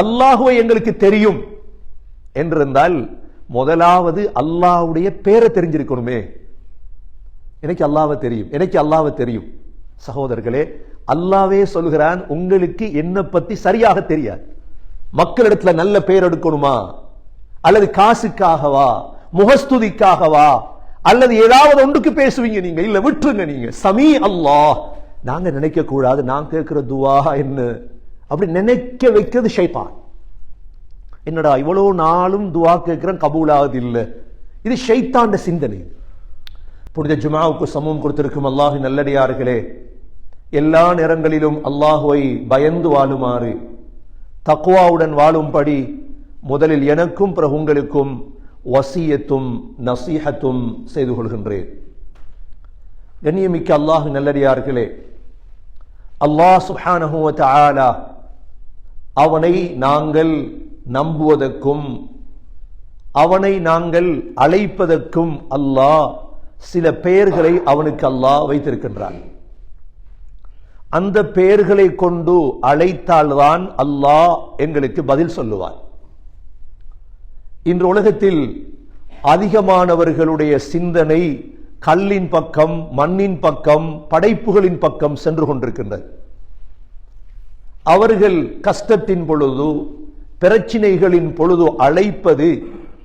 அல்லாஹுவை எங்களுக்கு தெரியும் என்றிருந்தால் முதலாவது அல்லாஹ்வுடைய பேரை தெரிஞ்சிருக்கணுமே. எனக்கு அல்லாவை தெரியும் எனக்கு அல்லாவை தெரியும். சகோதரர்களே அல்லாவே சொல்கிறான் உங்களுக்கு என்ன பத்தி சரியாக தெரியாது. மக்களிடத்துல நல்ல பெயர் எடுக்கணுமா? அல்லது காசுக்காகவா? முகஸ்துதிக்காகவா? அல்லது ஏதாவது ஒன்றுக்கு பேசுவீங்க நீங்க இல்ல விட்டுருங்க நீங்க. சமீ அல்லாஹ். நாங்க நினைக்க கூடாது நான் கேட்கிற துவா என்ன? அப்படி நினைக்க வைக்கிறது ஷைத்தான். என்னடா இவ்வளவு நாளும் துவா கேட்குறேன் கபூலாவது இல்லை இது ஷைத்தாண்ட சிந்தனை. புனித ஜுமாவுக்கு சமம் கொடுத்திருக்கும் அல்லாஹு நல்லடியார்களே எல்லா நேரங்களிலும் அல்லாஹுவை பயந்து வாழுமாறு தக்குவாவுடன் வாழும்படி முதலில் எனக்கும் பிறகு உங்களுக்கும் வசியத்தும் நசீஹத்தும் செய்து கொள்கின்றேன். கண்ணியமிக்க அல்லாஹ் நல்லடியார்களே அல்லாஹ் சுப்ஹானஹு வ அவனை நாங்கள் நம்புவதற்கும் அவனை நாங்கள் அழைப்பதற்கும் அல்லாஹ் சில பெயர்களை அவனுக்கு அல்லாஹ் வைத்திருக்கின்றான். அந்த பெயர்களை கொண்டு அழைத்தால்தான் அல்லாஹ் எங்களுக்கு பதில் சொல்லுவார் இன்று உலகத்தில் அதிகமானவர்களுடைய சிந்தனை கல்லின் பக்கம் மண்ணின் பக்கம் படைப்புகளின் பக்கம் சென்று கொண்டிருக்கின்றது. அவர்கள் கஷ்டத்தின் பொழுது பிரச்சினைகளின் பொழுது அழைப்பது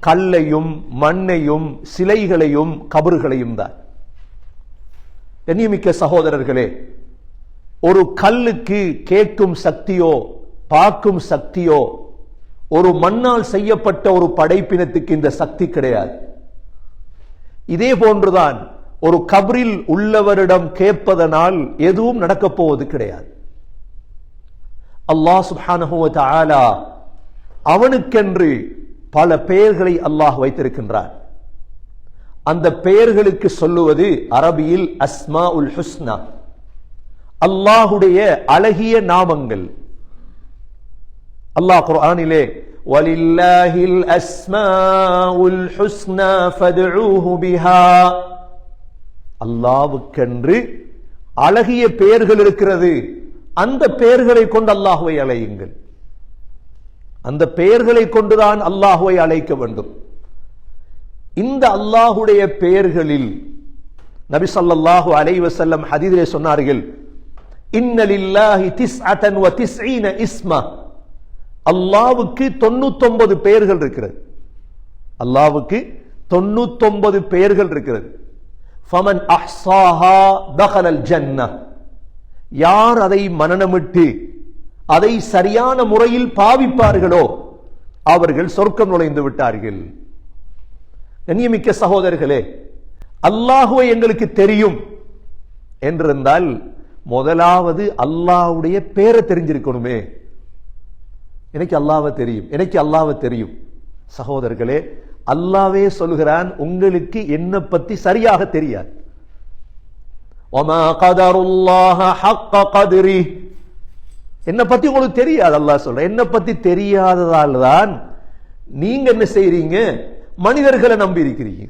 கல்லையும் மண்ணையும் சிலைகளையும் கபறுகளையும் தான். கண்ணியமிக்க சகோதரர்களே ஒரு கல்லுக்கு கேட்கும் சக்தியோ பார்க்கும் சக்தியோ ஒரு மண்ணால் செய்யப்பட்ட ஒரு படைப்பினத்துக்கு இந்த சக்தி கிடையாது. இதே போன்றுதான் ஒரு கபரில் உள்ளவரிடம் கேட்பதனால் எதுவும் நடக்கப் போவது கிடையாது. அல்லாஹ் சுப்ஹானஹு ஆலா அவனுக்கென்று பல பெயர்களை அல்லாஹ் வைத்திருக்கின்றான். அந்த பெயர்களுக்கு சொல்லுவது அரபியில் அஸ்மா உல் ஹுஸ்னா. அல்லாஹுடைய அழகிய நாமங்கள். அல்லாஹ் குர்ஆனிலே வலில்லாஹில் அஸ்மாஉல் ஹுஸ்னா ஃபத்ஊஹு பிஹா. அல்லாஹ்வுக்கென்று அழகிய பெயர்கள் இருக்கிறது. அந்த பெயர்களை கொண்டு அல்லாஹுவை அழையுங்கள். அந்த பெயர்களை கொண்டுதான் அல்லாஹுவை அழைக்க வேண்டும். இந்த அல்லாஹுடைய பெயர்களில் நபி சல்லாஹு அலைவ செல்லம் ஹதீஸிலே சொன்னார்கள் இன்னலில்லாஹி திஸ்அத்தன் வ திஸ்ஈன இஸ்மா. அல்லாஹ்வுக்கு 99 பெயர்கள் இருக்கிறது. அல்லாஹ்வுக்கு 99 பெயர்கள் இருக்கிறது. ஃபமன் அஹ்சாஹா தஹலல் ஜன்னah யார் அதை மனனமிட்டு அதை சரியான முறையில் பாவிப்பார்களோ அவர்கள் சொர்க்கம் நுழைந்து விட்டார்கள். கண்ணியமிக்க சகோதரர்களே அல்லாஹுவை எங்களுக்கு தெரியும். என்றிருந்தால் முதலாவது அல்லாஹ்வுடைய பேரை தெரிஞ்சிருக்கணுமே. எனக்கு அல்லாவை தெரியும் எனக்கு அல்லாவை தெரியும். சகோதரர்களே அல்லாவே சொல்கிறான் உங்களுக்கு என்ன பத்தி சரியாக தெரியாது. ஒமா கதருல்லாஹ ஹக்க கதிரி என்னை பற்றி உங்களுக்கு தெரியாது அல்லாஹ் சொல்கிறேன் என்னை பற்றி தெரியாததால் தான் நீங்கள் என்ன செய்கிறீங்க மனிதர்களை நம்பி இருக்கிறீங்க.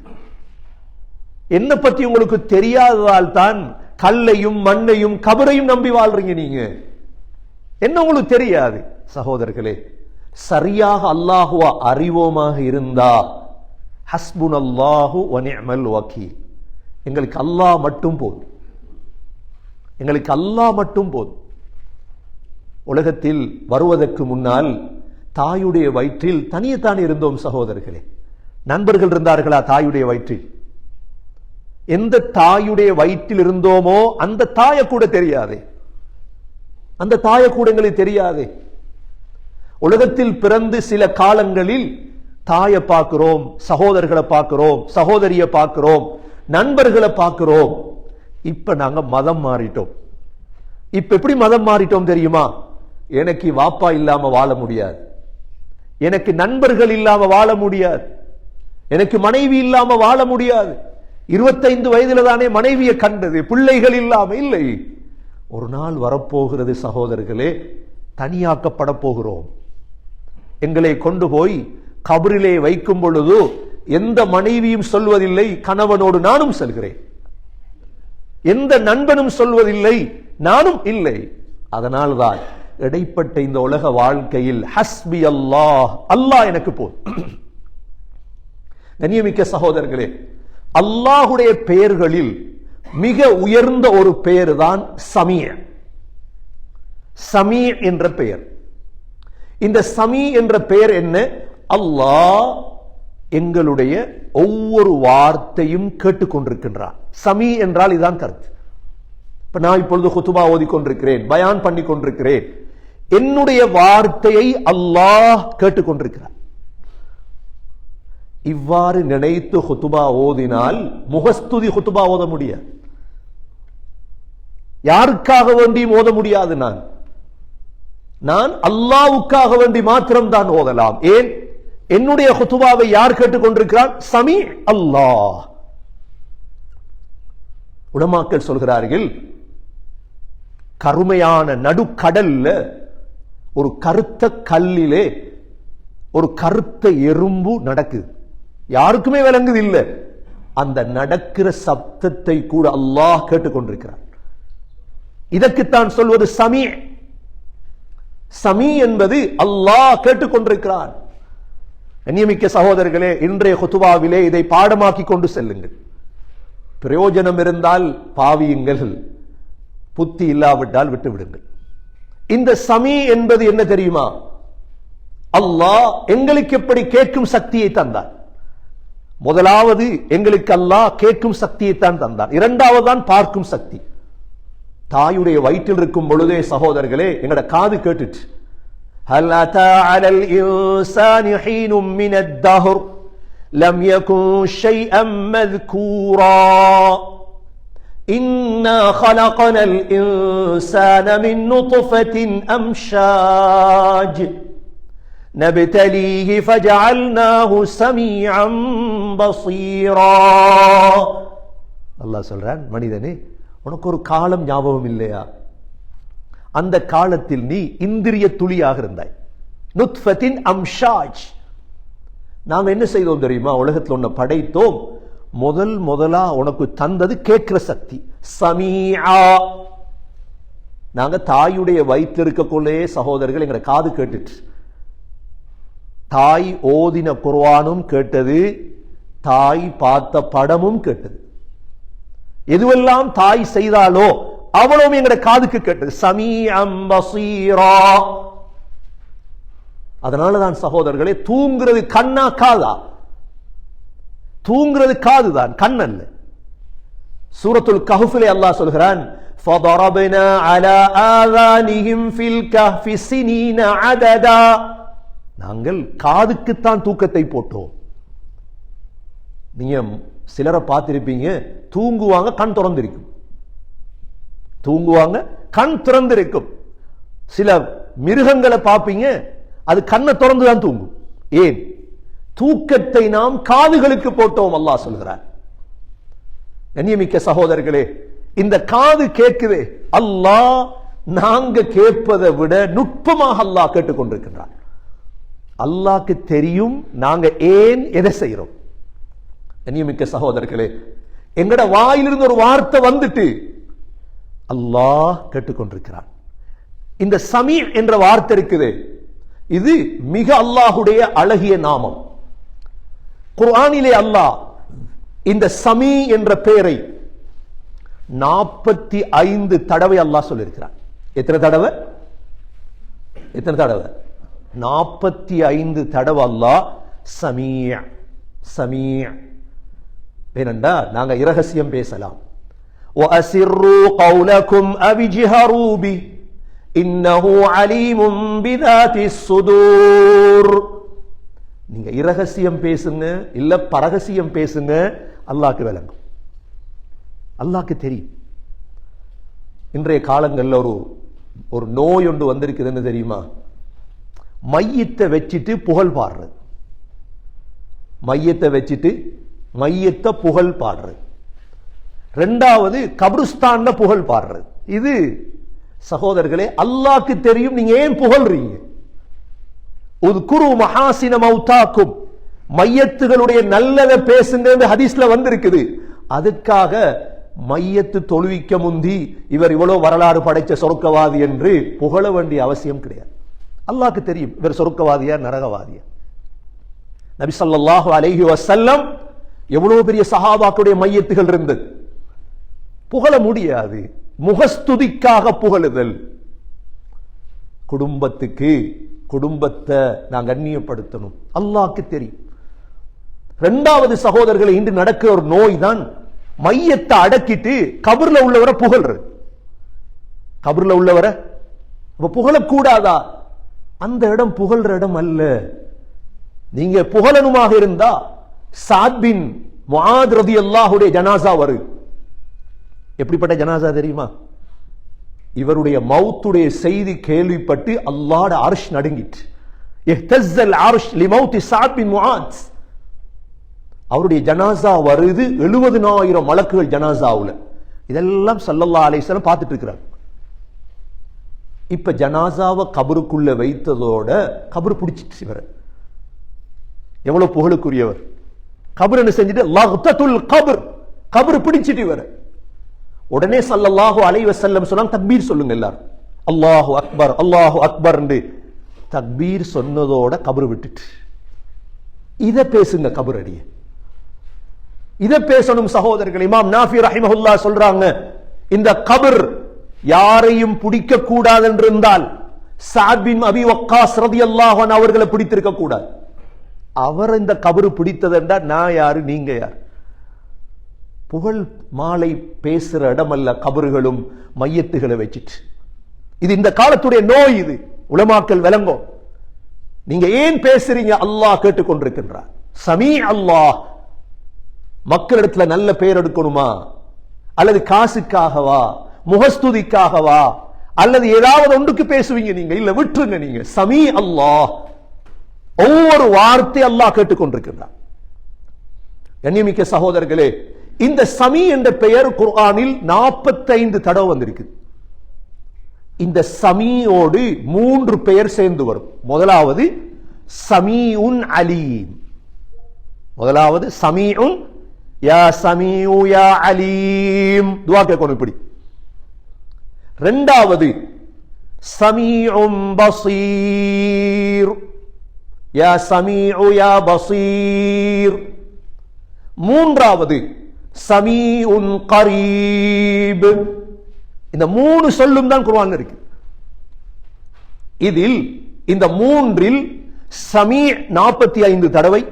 என்னை பற்றி உங்களுக்கு தெரியாததால் தான் கல்லையும் மண்ணையும் கபரையும் நம்பி வாழ்றீங்க நீங்க. என்ன உங்களுக்கு தெரியாது? சகோதரர்களே சரியாக அல்லாஹுவா அறிவோமாக இருந்தா ஹஸ்புன் அல்லாஹு வனிமல் வக்கீல். எங்களுக்கு அல்லாஹ் மட்டும் போதும். எங்களுக்கு அல்லா மட்டும் போதும். உலகத்தில் வருவதற்கு முன்னால் தாயுடைய வயிற்றில் தனியத்தான் இருந்தோம் சகோதரர்களே. நண்பர்கள் இருந்தார்களா தாயுடைய வயிற்றில்? எந்த தாயுடைய வயிற்றில் இருந்தோமோ அந்த தாயை கூட தெரியாதே. அந்த தாயை கூட எங்களுக்கு தெரியாதே. உலகத்தில் பிறந்து சில காலங்களில் தாயை பார்க்கிறோம் சகோதரர்களை பார்க்கிறோம் சகோதரியை பார்க்கிறோம் நண்பர்களை பார்க்கிறோம். இப்போ நாங்கள் மதம் மாறிட்டோம். இப்போ எப்படி மதம் மாறிட்டோம் தெரியுமா? எனக்கு வாப்பா இல்லாமல் வாழ முடியாது. எனக்கு நண்பர்கள் இல்லாமல் வாழ முடியாது. எனக்கு மனைவி இல்லாமல் வாழ முடியாது. இருபத்தைந்து வயதுல தானே மனைவியை கண்டது பிள்ளைகள் இல்லாமல் இல்லை. ஒரு நாள் வரப்போகிறது சகோதரர்களே தனியாக்கப்பட போகிறோம். எங்களை கொண்டு போய் கபரிலே வைக்கும் பொழுது எந்த மனைவியும் சொல்வதில்லை கணவனோடு நானும் செல்கிறேன். எந்த நண்பனும் சொல்வதில்லை நானும் இல்லை. அதனால்தான் இடைப்பட்ட இந்த உலக வாழ்க்கையில் ஹஸ்பி அல்லாஹ் அல்லாஹ் எனக்கு போதும். கண்ணியமிக்க சகோதரர்களே அல்லாஹுடைய பெயர்களில் மிக உயர்ந்த ஒரு பெயர் தான் சமீ. சமீ என்ற பெயர். இந்த சமீ என்ற பெயர் என்ன? அல்லாஹ் எங்களுடைய ஒவ்வொரு வார்த்தையும் கேட்டுக்கொண்டிருக்கின்றார். சமி என்றால் இதுதான் கருத்து. இப்ப நான் இப்பொழுது குத்துபா ஓதி கொண்டிருக்கிறேன் பயான் பண்ணி கொண்டிருக்கிறேன் என்னுடைய வார்த்தையை அல்லாஹ் கேட்டுக்கொண்டிருக்கிறார். இவ்வாறு நினைத்து ஹுத்துபா ஓதினால் முகஸ்துதி ஹுத்துபா ஓத முடியாது. யாருக்காக வேண்டியும் ஓத முடியாது நான். நான் அல்லாவுக்காக வேண்டி மாத்திரம் தான் ஓதலாம். ஏன்? என்னுடைய ஹுத்துபாவை யார் கேட்டுக்கொண்டிருக்கிறார்? சமி அல்லாஹ். உடமாக்கள் சொல்கிறார்கள் கருமையான நடுக்கடல்ல ஒரு கருத்த கல்லிலே ஒரு கருத்த எறும்பு நடக்குது யாருக்குமே விளங்குது இல்ல அந்த நடக்கிற சப்தத்தை கூட அல்லாஹ் கேட்டுக்கொண்டிருக்கிறார். இதற்குத்தான் சொல்வது சமி. சமி என்பது அல்லாஹ் கேட்டுக்கொண்டிருக்கிறான் கண்ணியமிக்க சகோதரர்களே இன்றைய ஹுத்துவாவிலே இதை பாடமாக்கி கொண்டு செல்லுங்கள். பிரயோஜனம் இருந்தால் பாவியுங்கள். புத்தி இல்லாவிட்டால் விட்டு விடுங்கள் இந்த சமி என்பது என்ன தெரியுமா? அல்லாஹ் எங்களுக்கு எப்படி கேட்கும் சக்தியை தந்தார். முதலாவது எங்களுக்கு அல்லாஹ் கேட்கும் சக்தியை தான் தந்தார். இரண்டாவது தான் பார்க்கும் சக்தி. தாயுடைய வயிற்றில் இருக்கும் பொழுதே சகோதரர்களே எங்களோட காது கேட்டுச்சு. هل أتى على الإنسان حين من الدهر لم يكن شيئا مذكورا إنا خلقنا الإنسان من نطفة أمشاج نبتليه فجعلناه سميعا بصيرا அல்லாஹ் சொல்றான் மனிதனே உனக்கு ஒரு காலம் ஞாபகம் இல்லையா அந்த காலத்தில் நீ இந்திரிய துளியாக இருந்தாய். நுத்ஃபத்தின் அம்ஷாஜ். நாம் என்ன செய்தோம் தெரியுமா? உலகத்தில் ஒன்று படைத்தோம். முதல் முதலா உனக்கு தந்தது கேட்கிற சக்தி. சமீஆ. நாங்க தாயுடைய வயிற்று இருக்கக்குள்ளே சகோதரர்கள் எங்களை காது கேட்டுட்டு. தாய் ஓதின குர்வானும் கேட்டது தாய் பார்த்த படமும் கேட்டது. எதுவெல்லாம் தாய் செய்தாலோ அவ்வளவும் எங்கட காதுக்கு கேட்டது சமீ அம்பசீரா அதனாலதான் சகோதரர்களே தூங்குறது கண்ணா காதா தூங்குறது காதுதான் கண் அல்ல சூரத்துல் கஹுஃபிலே அல்லாஹ் சொல்கிறான் فضربنا على آذانهم في الكهف سنين عددا நாங்கள் காதுக்குத்தான் தூக்கத்தை போட்டோம் நீங்க சிலரை பார்த்திருப்பீங்க தூங்குவாங்க கண் திறந்திருக்கும் தூங்குவாங்க கண் திறந்திருக்கும். சில மிருகங்களை பார்ப்பீங்க அது கண்ணை திறந்து தான் தூங்கும். ஏன்? தூக்கத்தை நாம் காதுகளுக்கு போட்டோம் அல்லாஹ் சொல்கிறார். கண்ணியமிக்க சகோதரர்களே இந்த காது கேட்குது அல்லாஹ் நாங்க கேட்பதை விட நுட்பமாக அல்லாஹ் கேட்டுக்கொண்டிருக்கின்றார். அல்லாக்கு தெரியும் நாங்க ஏன் எதை செய்யறோம் கண்ணியமிக்க சகோதரர்களே எங்கட வாயிலிருந்து ஒரு வார்த்தை வந்துட்டு அல்லாஹ் கேட்டுக்கொண்டிருக்கிறான். இந்த சமீர் என்ற வார்த்தை இருக்குது. இது மிக அல்லாஹுடைய அழகிய நாமம். குர்ஆனிலே அல்லாஹ் இந்த சமி என்ற பெயரை நாற்பத்தி ஐந்து தடவை அல்லாஹ் சொல்லியிருக்கிறான். எத்தனை தடவை? எத்தனை தடவை? நாற்பத்தி ஐந்து தடவை அல்லாஹ் சமீ சமீ. ஏனென்றா நாங்கள் இரகசியம் பேசலாம். وأسروا قولكم أو اجهروا به إنه عليم بذات الصدور நீங்க இரகசியம் பேசுங்க இல்ல பரகசியம் பேசுங்க அல்லாஹ்க்கு விளங்கும் அல்லாஹ்க்கு தெரியும் இன்றைய காலங்களில் ஒரு ஒரு நோய் ஒன்று வந்திருக்குதுன்னு தெரியுமா மையத்தை வச்சுட்டு புகழ் பாடுறது மையத்தை வச்சுட்டு மையத்தை புகழ் பாடுறது ரெண்டாவது கபிரிஸ்தான்ல புகழ் பாடுறது. இது சகோதரர்களே அல்லாக்கு தெரியும் நீங்க ஏன் புகழ்றீங்க? உத்குரு மகாசின மௌத்தாக்கும். மையத்துகளுடைய நல்லதை பேசுங்க ஹதீஸ்ல வந்திருக்குது. அதுக்காக மையத்து தொழுவிக்க முந்தி இவர் இவ்வளவு வரலாறு படைச்ச சொருக்கவாதி என்று புகழ வேண்டிய அவசியம் கிடையாது. அல்லாக்கு தெரியும் இவர் சொருக்கவாதியா நரகவாதியா? நபி ஸல்லல்லாஹு அலைஹி வஸல்லம் எவ்வளவு பெரிய சஹாபாக்களுடைய மையத்துகள் இருந்தது. புகழ முடியாது. முகஸ்துதிக்காக புகழுதல். குடும்பத்துக்கு குடும்பத்தை நான் கண்ணியப்படுத்தணும் அல்லாக்கு தெரியும். இரண்டாவது சகோதரர்களை இன்று நடக்கிற ஒரு நோய் தான் மையத்தை அடக்கிட்டு கபர்ல உள்ளவரை புகழ்ற கபர்ல உள்ளவரை? அப்ப புகழக்கூடாதா? அந்த இடம் புகழ்ற இடம் அல்ல. நீங்க புகழனுமாக இருந்தா சாத்பின் முஆத் ரதியல்லாஹுடைய ஜனாசா வரு. எப்படிப்பட்ட ஜனாசா தெரியுமா? இவருடைய மவுத்துடைய செய்தி கேள்விப்பட்டு அல்லாட அர்ஷ் நடுங்கிட்டு அவருடைய ஜனாசா வருது எழுபதுனாயிரம் வழக்குகள் ஜனாசாவில். இதெல்லாம் சல்லல்லா அலிஸ்லாம் பார்த்துட்டு இருக்கிறாங்க இப்ப ஜனாசாவை கபருக்குள்ள வைத்ததோட கபரு பிடிச்சிட்டு இவர். எவ்வளவு புகழுக்குரியவர். கபர் என்ன செஞ்சுட்டு கபர். கபர் பிடிச்சிட்டு இவரை. உடனே சல்லல்லாஹு அலைவ வஸல்லம் சொன்னாங்க தக்பீர் சொல்லுங்க எல்லாரும். அல்லாஹு அக்பர் அல்லாஹு அக்பர் தக்பீர் சொன்னதோட கபர் விட்டுட்டு. இத பேசுங்க கபர் அடிய. இத பேசணும் சகோதரர்கள் இமாம் நாஃபி ரஹிமஹுல்லா சொல்றாங்க இந்த கபர் யாரையும் பிடிக்க கூடாது என்று இருந்தால் சாபின் அபி வக்காஸ் ரதி அல்லாஹன் அவர்களை பிடித்திருக்க கூடாது. அவர் இந்த கபரு பிடித்ததென்றா நான் யாரு நீங்க யார்? புகழ் மாலை பேசுற இடமல்ல கபறுகளும் மையத்துகளை வச்சுட்டு. இது இந்த காலத்துடைய நோய் இது. உலமாக்கல் விளங்கும் நீங்க ஏன் பேசுறீங்க? அல்லாஹ் கேட்டுக்கொண்டிருக்கின்றார். சமீ அல்லாஹ். மக்களிடத்துல நல்ல பெயர் எடுக்கணுமா? அல்லது காசுக்காகவா? முகஸ்துதிக்காகவா? அல்லது ஏதாவது ஒன்றுக்கு பேசுவீங்க நீங்க? இல்ல விட்டுருங்க நீங்க. சமீ அல்லாஹ். ஒவ்வொரு வார்த்தை அல்லாஹ் கேட்டுக்கொண்டிருக்கின்றார். கண்ணியமிக்க சகோதரர்களே இந்த சமி என்ற பெயர் குர்ஆனில் நாற்பத்தைந்து தடவை வந்திருக்கு இந்த சமியோடு மூன்று பெயர் சேர்ந்து வரும். முதலாவது சமீஉன் அலீம். முதலாவது சமீஉன் யா சமீஉ யா அலீம். துவா கேட்கணும் இப்படி. ரெண்டாவது சமீஉம் பசீர். யா சமீஉ யா பசீர். மூன்றாவது சமீஉன் கரீப். இந்த மூணு சொல்லும் தான் குர்ஆன்ல இருக்கு. இதில் இந்த மூன்றில் சமீ நாற்பத்தி ஐந்து தடவை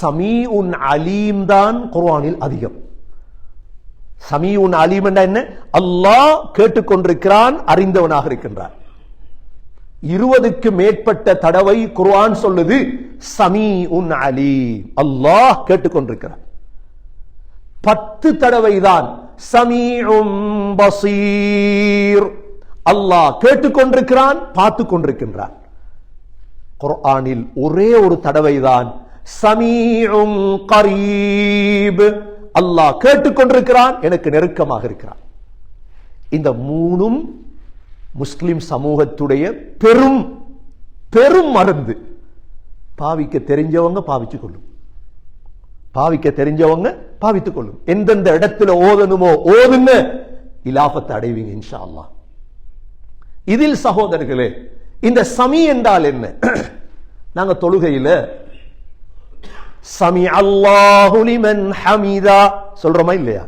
சமீஉன் அலீம் தான் குர்ஆனில் அதிகம். சமீஉன் அலீம் என்ன? அல்லாஹ் கேட்டுக்கொண்டிருக்கிறான் அறிந்தவனாக இருக்கின்றார் இருபதுக்கு மேற்பட்ட தடவை குர்ஆன் சொல்லுது சமீ உன் அலீம். அல்லாஹ் கேட்டுக்கொண்டிருக்கிறார் பத்து தடவை தான் சமீஉம் பசீர். அல்லாஹ் கேட்டுக்கொண்டிருக்கிறான் பார்த்து கொண்டிருக்கின்றான் குர்ஆனில் ஒரே ஒரு தடவை தான் சமீஉம் கரீப். அல்லாஹ் கேட்டுக்கொண்டிருக்கிறான் எனக்கு நெருக்கமாக இருக்கிறான். இந்த மூணும் முஸ்லிம் சமூகத்துடைய பெரும் பெரும் மருந்து. பாவிக்க தெரிஞ்சவங்க பாவிச்சு கொள்ளும் பாவிக்க தெரிஞ்சவங்க பாவித்துக் கொள்ளும். எந்தெந்த இடத்துல ஓதணுமோ ஓதுங்க இலாபத்தை அடைவீங்க இன்ஷா அல்லாஹ் இதில் சகோதரர்களே இந்த சமி என்றால் என்ன? நாங்க தொழுகையில சமி அல்லாஹுலிமன் ஹமீதா சொல்றோமா இல்லையா?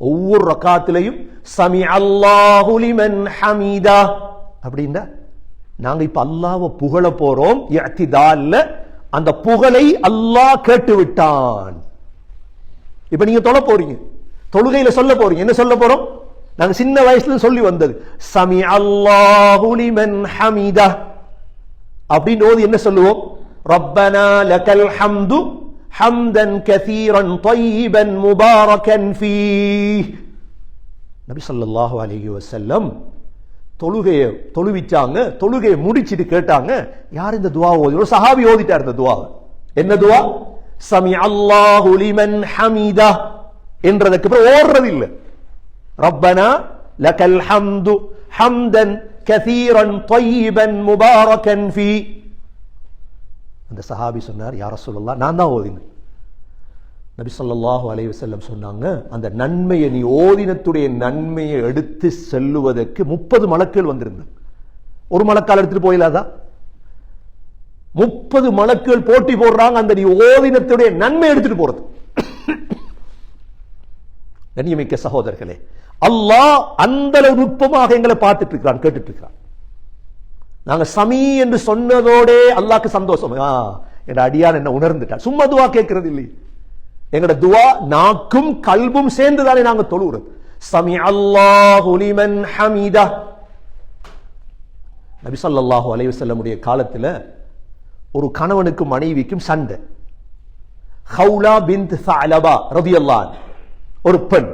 ஒவ்வொரு ரக்காத்திலையும் சமி அல்லாஹுலிமன் ஹமீதா அப்படின்னா நாங்க இப்ப அல்லாஹ்வை புகழ போறோம் அந்த புகழை அல்லாஹ் கேட்டு விட்டான் இப்ப நீங்க தொலை போறீங்க. தொழுகையில சொல்ல போறீங்க. என்ன சொல்ல போறோம்? நாங்க சின்ன வயசுல சொல்லி வந்தது. சமி அல்லாஹுலிமன் ஹமீதா. அப்படின்னு ஓது என்ன சொல்லுவோம்? ரப்பனா லக்கல் ஹம்து ஹம்தன் கதீரன் தொய்பன் முபாரகன் ஃபீ நபி சல்லாஹு அலஹி வசல்லம் தொழுகையை தொழுவிச்சாங்க தொழுகையை முடிச்சிட்டு கேட்டாங்க யார் இந்த துவா ஓதி? ஒரு சஹாபி ஓதிட்டார் இந்த துவா என்ன துவா? சமி அல்லாஹு லிமன் ஹமீதா என்றதுக்கு அப்புறம் ஓடுறது இல்ல ரப்பனா லகல் ஹம்து ஹம்தன் கதீரன் தொய்யபன் முபாரகன் ஃபி அந்த சஹாபி சொன்னார் யார சொல்லலாம் நான் தான் ஓதினேன். நபி சொல்லாஹு அலைவு செல்லம் சொன்னாங்க அந்த நன்மையை நீ ஓதினத்துடைய நன்மையை எடுத்து செல்லுவதற்கு முப்பது மலக்கள் வந்திருந்தது. ஒரு மலக்கால் எடுத்துட்டு போயிலாதா? முப்பது மலக்குகள் போட்டி போடுறாங்க அந்த நீ ஓதினத்துடைய நன்மை எடுத்துட்டு போறது. கண்ணியமிக்க சகோதரர்களே அல்லாஹ் அந்த அளவு நுட்பமாக எங்களை பார்த்துட்டு இருக்கிறான் கேட்டுட்டு இருக்கிறான் நாங்க சமி என்று சொன்னதோடே அல்லாக்கு சந்தோஷம். என் அடியான் என்ன உணர்ந்துட்டான். சும்மா துவா கேட்கறது இல்லையே. எங்களோட துவா நாக்கும் கல்பும் சேர்ந்துதானே நாங்கள் தொழுகிறது சமி அல்லாஹு லிமன் ஹமீதா. நபி ஸல்லல்லாஹு அலைஹி வஸல்லமுடைய காலத்தில் ஒரு கணவனுக்கும் மனைவிக்கும் சண்டை. ஹவுலா பிந்த் சாலபா ரலியல்லாஹு ஒரு பெண்.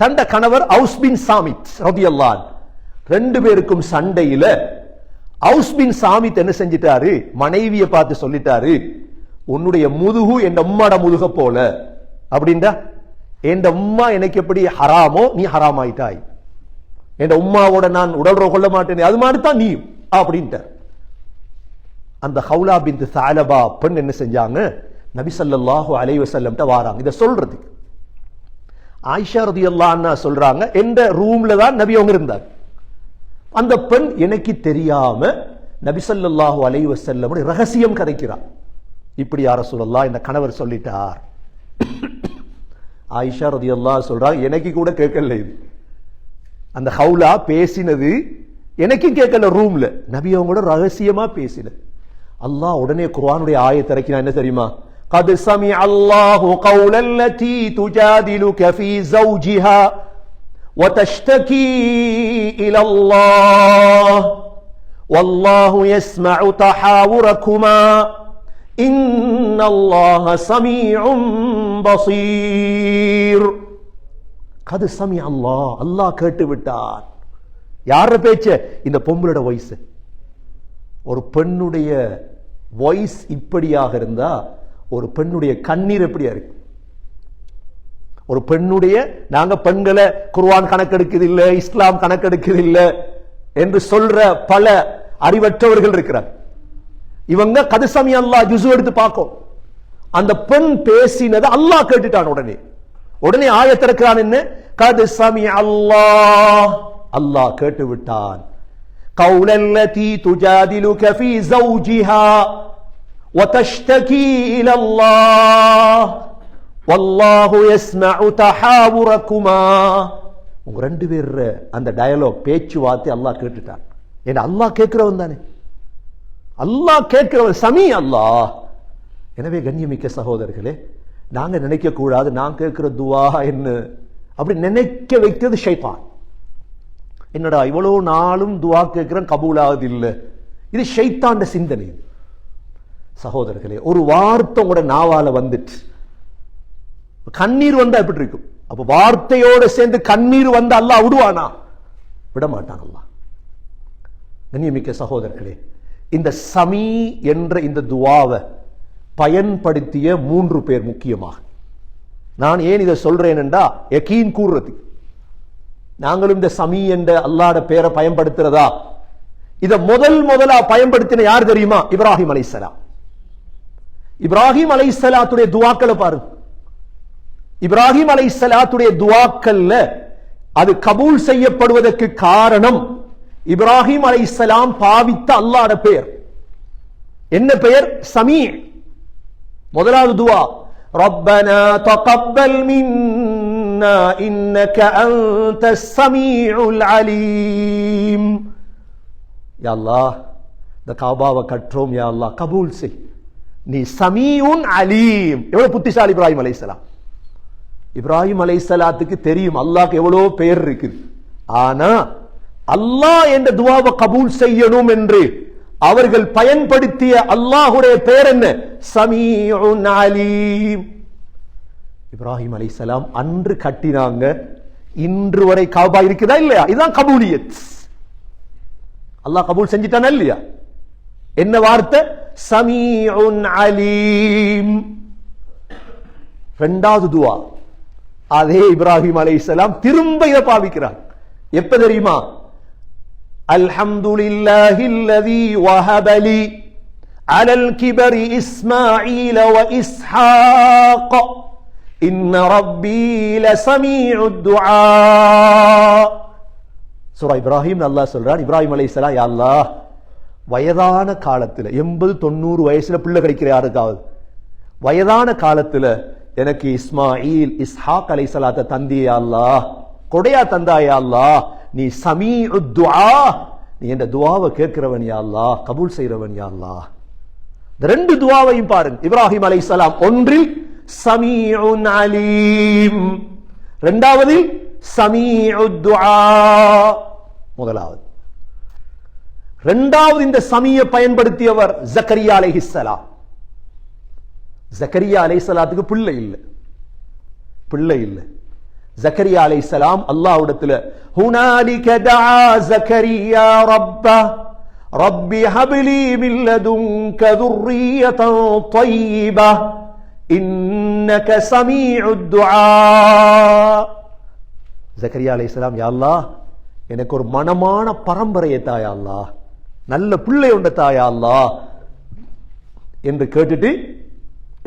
தந்த கணவர் அவுஸ் பின் சாமித் ரலியல்லாஹு ரெண்டு பேருக்கும் சண்டையில அவுஸ் பின் சாமித் என்ன செஞ்சிட்டாரு? மனைவியை பார்த்து சொல்லிட்டாரு உன்னுடைய முதுகு என் அம்மாட முதுக போல. அப்படின்டா என் உம்மா எனக்கு எப்படி ஹராமோ நீ ஹராம் ஆயிட்டாய் என் உம்மாவோட நான் உடல் கொள்ள மாட்டேன் அது மாதிரி தான் நீ அப்படின்ட்டார். அந்த ஹவுலா பின் சாலபா பெண் என்ன செஞ்சாங்க? நபி சல்லாஹு அலைஹி வாராங்க. இதை சொல்றதுக்கு. ஆயிஷா ரதியல்லாஹு சொல்றாங்க எந்த ரூம்ல தான் நபி அவங்க இருந்தார்? அந்த பெண் எனக்கு தெரியாம நபி ஸல்லல்லாஹு அலைஹி வஸல்லம் ரகசியம் கதைக்கிறான் இப்படி யார சொல்லலாம் இந்த கணவர் சொல்லிட்டார் ஆயிஷா ரதியல்லாஹு சொல்றாங்க எனக்கு கூட கேட்கல இது அந்த ஹவுலா பேசினது எனக்கும் கேட்கல ரூம்ல நபி அவங்க கூட ரகசியமா பேசின அல்லாஹ் உடனே குர்ஆனுடைய ஆயத்தை இறக்கினா என்ன தெரியுமா قد سمع الله قول التي تجادلك في زوجها وتشتكي إلى الله والله يسمع تحاوركما கது சமி அல்லா அல்லாஹ் கேட்டு விட்டார் யார பேச்சு? இந்த பொம்பளோட வாய்ஸ் ஒரு பெண்ணுடைய வாய்ஸ் இப்படியாக இருந்தா ஒரு பெண்ணுடைய கண்ணீர் எப்படியா இருக்கு? ஒரு பெண்ணுடைய நாங்க பெண்களை குர்வான் கணக்கெடுக்குது இல்லை இஸ்லாம் கணக்கெடுக்கிறது என்று சொல்ற பல அறிவற்றவர்கள் இருக்கிறார். இவங்க கதுசமி அல்லாஹ் ஜுசு எடுத்து பார்க்கும் அந்த பெண் பேசினதை அல்லாஹ் கேட்டுட்டான் உடனே உடனே ஆயத்திறக்கிறான் என்ன கது சமி அல்லாஹ் அல்லாஹ் கேட்டு விட்டான் قول التي تجادلك في زوجها وتشتكي إلى الله والله يسمع تحاوركما உங்க ரெண்டு பேர் அந்த டயலாக் பேச்சுவார்த்தை அல்லாஹ் கேட்டுட்டான் ஏன்னா அல்லாஹ் கேட்கிறவன் தானே அல்லாஹ் கேட்கிறவர் சமி அல்லாஹ். எனவே கண்ணியமிக்க சகோதரர்களே நாங்க நினைக்க கூடாது நான் கேட்கிற துவா என்ன? அப்படி நினைக்க வைத்தது ஷைத்தான். என்னடா இவ்வளவு நாளும் துவா கேட்கிறேன் கபூலாவது இல்லை இது ஷைத்தாண்ட சிந்தனை. சகோதரர்களே ஒரு வார்த்தை உங்களோட நாவால வந்துட்டு. கண்ணீர் வந்தா எப்படி இருக்கும்? அப்ப வார்த்தையோட சேர்ந்து கண்ணீர் வந்து அல்லாஹ் விடுவானா? விட மாட்டான் கண்ணியமிக்க சகோதரர்களே இந்த சமி என்ற இந்த துவாவை பயன்படுத்திய மூன்று பேர் முக்கியமாக. நான் ஏன் இதை சொல்றேன் என்றா யகீன் கூறுறது. நாங்களும் இந்த சமி என்ற அல்லாட பேரை பயன்படுத்துறதா? இதை முதல் முதலா பயன்படுத்தின யார் தெரியுமா? இப்ராஹிம் அலைஹிஸ்ஸலாம். இப்ராஹிம் அலைசலாத்துடைய துவாக்களை பாரு. இப்ராஹிம் அலைசலாத்துடைய துவாக்கல்ல அது கபூல் செய்யப்படுவதற்கு காரணம் இப்ராஹிம் அலைஹிஸ்ஸலாம் பாவித்த அல்லாஹ்ட பெயர் என்ன பெயர் சமீ முதலாவது துவா ربنا تقبل منا إنك أنت السميع العليم யா அல்லாஹ் இந்த காபாவை கற்றோம் யா அல்லாஹ் கபூல் செய் நீ சமீஉன் அலீம் எவ்வளவு புத்திசாலி இப்ராஹிம் அலைஹிஸ்ஸலாம் இப்ராஹிம் அலைஹிஸ்ஸலாத்துக்கு தெரியும் அல்லாஹ்க்கு எவ்வளவு பெயர் இருக்குது ஆனா அல்லாஹ் என்ற துவாவை கபூல் செய்யணும் என்று. அவர்கள் பயன்படுத்திய அல்லாஹுடைய பெயர் என்ன? சமீஉன் அலீம். இப்ராஹிம் அலைஹிஸ்ஸலாம் அன்று கட்டினாங்க. இன்று வரை காபா இருக்குதா இல்லையா? இதுதான் கபூலியத். அல்லாஹ் கபூல் செஞ்சிட்டானா இல்லையா? என்ன வார்த்தை? சமீஉன் அலீம். ரெண்டாவது துவா. அதே இப்ராஹிம் அலைஹிஸ்ஸலாம் திரும்ப இதை பாவிக்கிறார். எப்ப தெரியுமா? அல்ஹம்துலில்லாஹி அல்லதி வஹப லி على الكبر إسماعيل وإسحاق இன்ன ரப்பி லசமீஉ துஆ சூரா இப்ராஹிம் அல்லாஹ் சொல்றான் இப்ராஹிம் அலைஹிஸ்ஸலாம் யா அல்லாஹ் வயதான காலத்துல எண்பது தொண்ணூறு வயசுல பிள்ளை கிடைக்கிற யாருக்காவது வயதான காலத்துல எனக்கு இஸ்மாயில் இஸ்ஹாக் அலைஹிஸ்ஸலாத்தை தந்தியா அல்லாஹ் கொடையா தந்தாயா அல்லாஹ் நீ சமீ துஆ. நீ என்ற துவாவை கேட்கிறவன் யாழ்லா கபூல் செய்கிறவன் யாழ்லா இந்த ரெண்டு துவாவையும் பாருங்க. இப்ராஹிம் அலைஹிஸ்ஸலாம் ஒன்றில் சமீஉன் அலீம். ரெண்டாவது சமீஉ துஆ. முதலாவது. இரண்டாவது இந்த சமியை பயன்படுத்தியவர் ஜக்கரியா அலைஹிஸ்ஸலாம் ஜக்கரியா அலைஹிஸ்ஸலாத்துக்கு பிள்ளை இல்லை. பிள்ளை இல்லை. ஜக்கரியா அலைஹிஸ்ஸலாம் அல்லாஹ்விடத்துல ஹுனாலிக தஆ ஜக்கரியா ரப்ப ரப்பி ஹப்லி மின் லதுன்க ذُرِّيَّةً طَيِّبَةً إِنَّكَ سَمِيعُ الدُّعَاء ஜக்கரியா அலைஹிஸ்ஸலாம் யா அல்லாஹ் எனக்கு ஒரு மனமான பரம்பரையை தாயா அல்லாஹ் நல்ல பிள்ளை உண்ட தாயா அல்லாஹ் என்று கேட்டுட்டு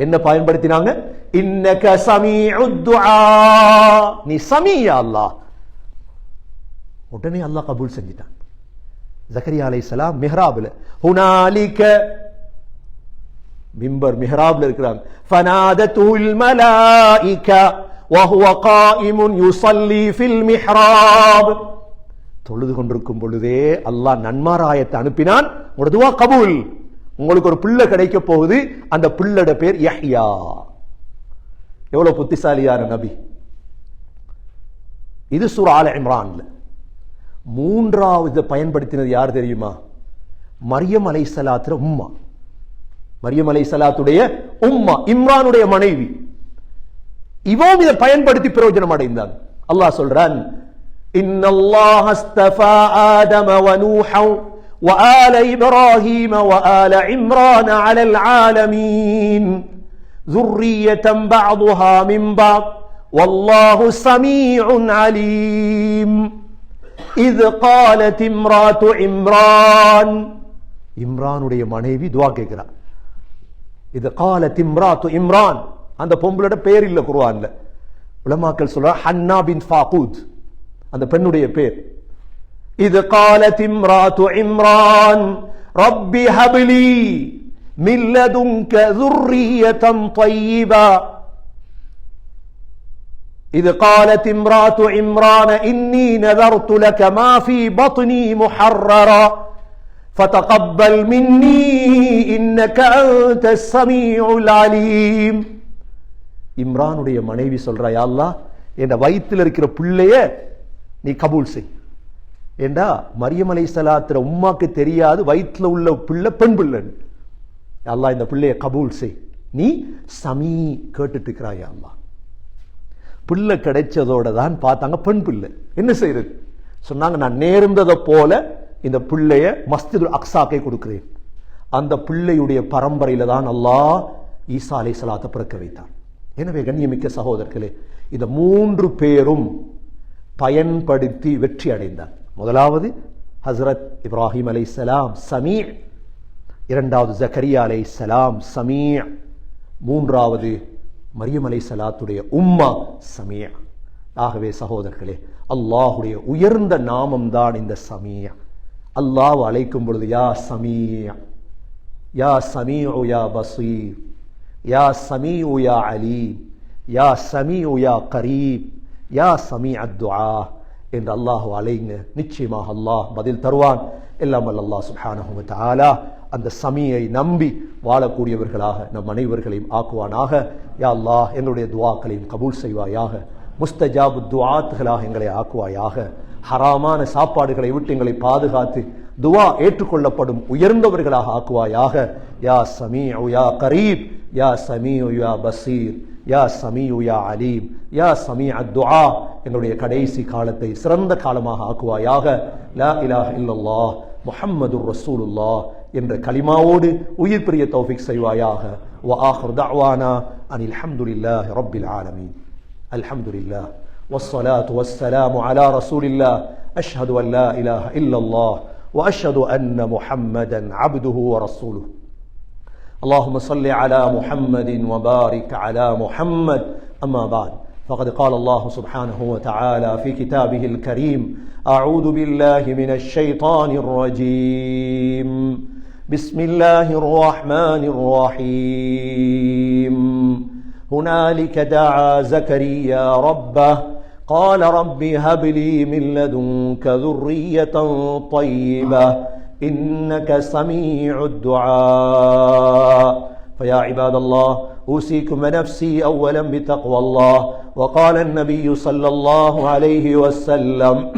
என்ன பயன்படுத்தினாங்க இன்னக சமீஉ துஆ நீ சமீயா அல்லாஹ் உடனே அல்லாஹ் கபூல் செஞ்சிட்டான் ஜக்கரியா அலைஹிஸ்ஸலாம் மிஹ்ராப்ல ஹுனாலிக மிம்பர் மிஹ்ராப்ல இருக்கிறாங்க ஃபனாதத்துல் மலாயிகா وهو قائم يصلي في المحراب தொழுது கொண்டிருக்கும் பொழுதே அல்லாஹ் நன்மாராயத்தை அனுப்பினான் ஒரு துவா கபூல் உங்களுக்கு ஒரு பிள்ளை கிடைக்க போகுது அந்த பிள்ளோட பேர் யஹ்யா. எவ்வளவு புத்திசாலியான நபி. இது சுர் ஆல இம்ரான்ல. மூன்றாவது பயன்படுத்தினது யார் தெரியுமா? மரியம் அலை சலாத்துற உம்மா. மரியம் அலை சலாத்துடைய உம்மா இம்ரானுடைய மனைவி. இவம் இதை பயன்படுத்தி பிரயோஜனம் அடைந்தார் அல்லாஹ் சொல்றான் இன்னல்லாஹ் அஸ்தஃபா ஆதம வநூஹன் وآل إبراهيم وآل عمران على العالمين ذرية بعضها من بعض والله سميع عليم إذ قالت امرأة عمران இம்ரானுடைய மனைவி துவா கேட்கிறார் இது கால திம்ராத்து இம்ரான் அந்த பொம்பளோட பேர் இல்ல குர்ஆன்ல உலமாக்கள் சொல்ற ஹன்னா பின் ஃபாகூத் அந்த பெண்ணுடைய பேர் இது கால திம்ராத்து இம்ரான் ரப்பி ஹப்லி மின் லதுன்க ذُرِّيَّةً طَيِّبًا إذ قالت امرأة عمران إني نذرت لك ما في بطني محررا فتقبل مني إنك أنت السميع العليم இம்ரானுடைய மனைவி சொல்றா யா அல்லாஹ் என் வயித்துல இருக்கிற பிள்ளைய நீ கபூல் செய் ஏண்டா? மரியமலை சலாத்திர உம்மாக்கு தெரியாது வயிற்றில் உள்ள பிள்ளை பெண் பிள்ளைன்னு அல்லா அல்லாஹ் இந்த பிள்ளைய கபூல் செய். நீ சமீ கேட்டுட்டு இருக்கிறாயா யா பிள்ளை கிடைச்சதோட தான் பார்த்தாங்க பெண் பிள்ளை. என்ன செய்யறது சொன்னாங்க நான் நேர்ந்ததை போல இந்த பிள்ளைய மஸ்திது அக்சாக்கை கொடுக்கிறேன். அந்த பிள்ளையுடைய பரம்பரையில தான் அல்லாஹ் ஈசா அலை சலாத்தை பிறக்க வைத்தார். எனவே கண்ணியமிக்க சகோதரர்களே இந்த மூன்று பேரும் பயன்படுத்தி வெற்றி அடைந்தார் முதலாவது ஹஸ்ரத் இப்ராஹிம் அலை சலாம் சமீ இரண்டாவது ஜக்கரியா அலை சலாம் சமீ மூன்றாவது மரியம் அலை சலாத்துடைய உம்மா சமீ ஆகவே சகோதரர்களே அல்லாஹுடைய உயர்ந்த நாமம் தான் இந்த சமீ அல்லாஹ் அழைக்கும் பொழுது யா சமீ யா சமீ யா பசீர் யா சமீ யா அலீம் யா சமீ யா கரீப் யா சமீ அத்துஆ என்று அல்லாஹ் அலைங்க நிச்சயமாக அல்லாஹ் பதில் தருவான். எல்லாம் அல்லாஹ் சுப்ஹானஹு தாலா அந்த சமியை நம்பி வாழக்கூடியவர்களாக நம் அனைவர்களையும் ஆக்குவானாக. யா அல்லாஹ் எங்களுடைய துவாக்களையும் கபூல் செய்வாயாக. முஸ்தஜாபு துவாத்துகளாக எங்களை ஆக்குவாயாக. ஹராமான சாப்பாடுகளை விட்டு எங்களை பாதுகாத்து துவா ஏற்றுக்கொள்ளப்படும் உயர்ந்தவர்களாக ஆக்குவாயாக. யா சமீ யா கரீப். யா சமீஉ யா பசீர் யா சமீஉ யா அலீம் யா சமீ துஆ எங்களுடைய கடைசி காலத்தை சிறந்த காலமாக ஆக்குவாயாக லா இலாஹ இல்லல்லாஹ் முஹம்மதுர் ரசூலுல்லாஹ் என்ற கலிமாவோடு உயிர் பிரிய தௌஃபிக் செய்வாயாக வ ஆஹிர் தஅவானா அனில் ஹம்துலில்லாஹி ரப்பில் ஆலமீன் அல்ஹம்துலில்லாஹ் والصلاة والسلام على رسول الله أشهد أن لا إله إلا الله وأشهد أن محمدا عبده ورسوله اللهم صل على محمد وبارك على محمد. أما بعد فقد قال الله سبحانه وتعالى في كتابه الكريم أعوذ بالله من الشيطان الرجيم. بسم الله الرحمن الرحيم. هنالك دعا زكريا ربه قال رب هب لي من لدنك ذرية طيبة. إنك سميع الدعاء. فيا عباد الله أوصيكم ونفسي أولا بتقوى الله. وقال النبي صلى الله عليه وسلم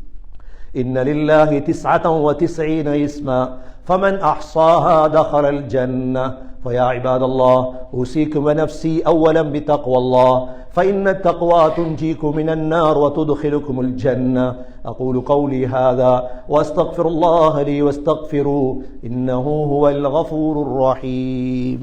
إن لله تسعة وتسعين اسما فمن أحصاها دخل الجنة. فيا عباد الله أوصيكم ونفسي أولا بتقوى الله فإن التقوى تنجيكم من النار وتدخلكم الجنة. أقول قولي هذا وأستغفر الله لي واستغفروه إنه هو الغفور الرحيم.